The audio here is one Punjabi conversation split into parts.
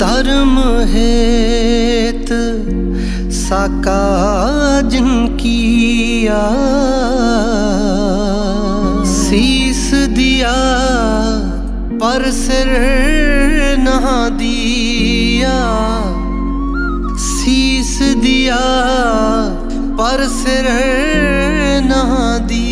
धर्म हेत साका जिन किया शीस दिया पर सिर नहा दिया शीस दिया पर सिर नहा दिया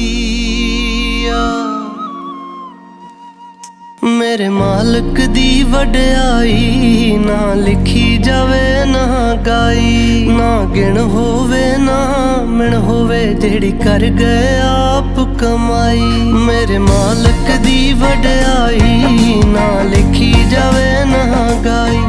ਮੇਰੇ ਮਾਲਕ ਦੀ ਵਡਿਆਈ, ਨਾ ਲਿਖੀ ਜਾਵੇ, ਨਾ ਗਾਈ। ਨਾ ਗਿਣ ਹੋਵੇ, ਨਾ ਮਿਣ ਹੋਵੇ, ਜਿਹੜੀ ਕਰ ਗਏ ਆਪ ਕਮਾਈ। ਮੇਰੇ ਮਾਲਕ ਦੀ ਵਡਿਆਈ, ਨਾ ਲਿਖੀ ਜਾਵੇ, ਨਾ ਗਾਈ।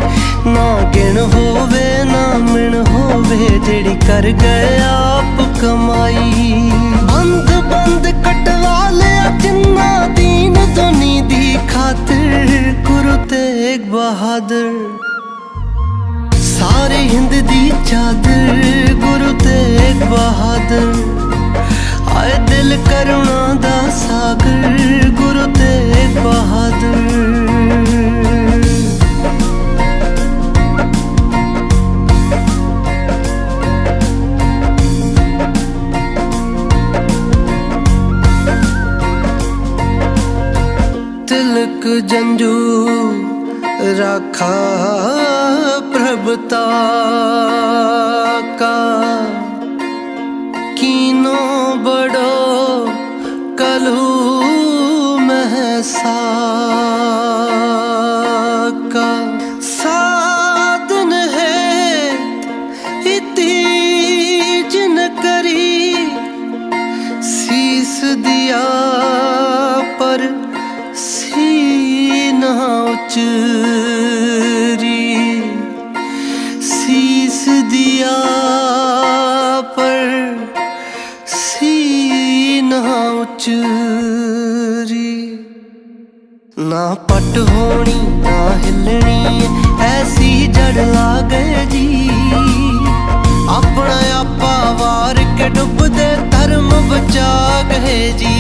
ਨਾ ਗਿਣ ਹੋਵੇ, ਨਾ ਮਿਣ ਹੋਵੇ, ਜਿਹੜੀ ਕਰ ਗਏ ਆਪ ਕਮਾਈ। ਬੰਦ ਬੰਦ ਕਟਵਾ ਲਿਆ ਜਿੰਨਾ ਦੀਨ ਦੁਨੀ ਦੀ। ਖਾਤਰ ਗੁਰੂ ਤੇਗ ਬਹਾਦਰ ਸਾਰੇ ਹਿੰਦ ਦੀ ਚਾਦਰ ਗੁਰੂ ਤੇਗ ਬਹਾਦਰ ਆਏ ਦਿਲ ਕਰੁਣਾ ਦਾ ਤਿਲਕ ਜੰਜੂ ਰਾਖਾ ਪ੍ਰਭਤਾ। गुजरी शीस दिया पर सीना उचरी ना पट होनी ना हिलनी ऐसी जड़ ला गए जी अपना आपा वार के डुबदे धर्म बचा गए जी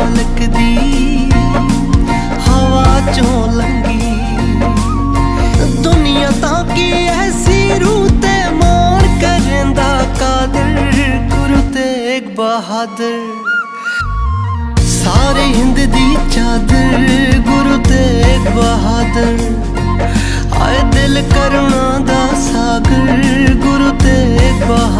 ਮਾਲਕ ਦੀ ਹਵਾ ਚੋਂ ਲੰਗੀ ਦੁਨੀਆ ਤਾਂ ਕੀ ਐਸੀ ਰੂਹ ਤੇ ਮਾਰ ਕਰਦਾ ਕਾਦਰ, ਗੁਰੂ ਤੇਗ ਬਹਾਦਰ। ਸਾਰੇ ਹਿੰਦ ਦੀ ਚਾਦਰ, ਗੁਰੂ ਤੇਗ ਬਹਾਦਰ। ਆਏ ਦਿਲ ਕਰੁਣਾ ਦਾ ਸਾਗਰ, ਗੁਰੂ ਤੇਗ ਬਹਾਦਰ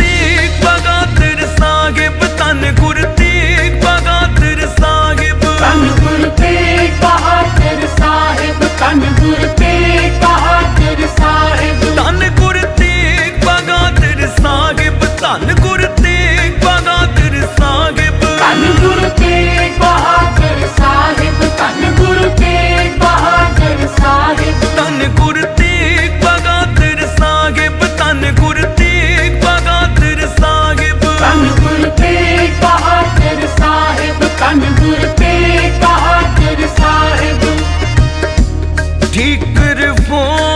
ही कुर्बान